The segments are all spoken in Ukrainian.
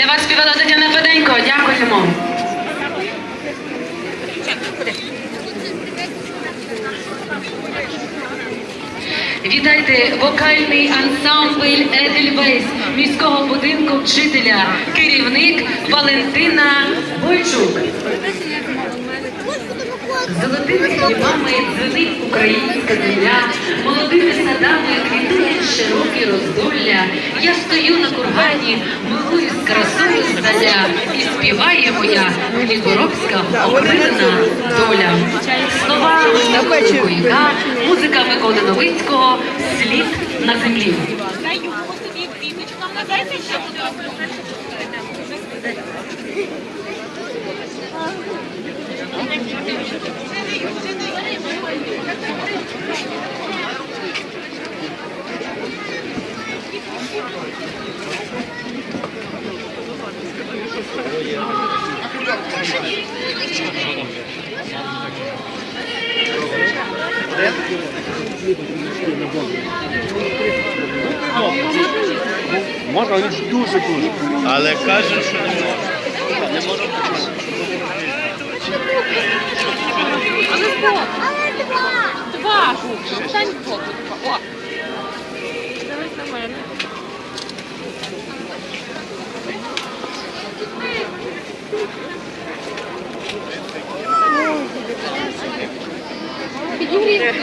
Для вас співала Тетяна Феденько. Дякуємо. Вітайте вокальний ансамбль Едельвейс міського будинку вчителя, керівник Валентина Бойчук. Золотими хлібами дзвонить українська земля, молодими садами квітує широкий роздоби. Я стою на кургані, з красою здаля, і співає моя хліборобська окрилена доля. Слова Миколи Куйка, музика Миколи Новицького, слід на землі. Можна, він дуже дуже. Але каже, що не може. Не може. Але збоку. Два. Стань збоку. Підігріти.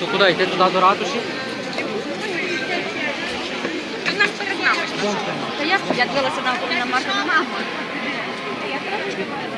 То куди йти туди до ратуші? Та я, дивилася на, на Марка на маму. Thank you.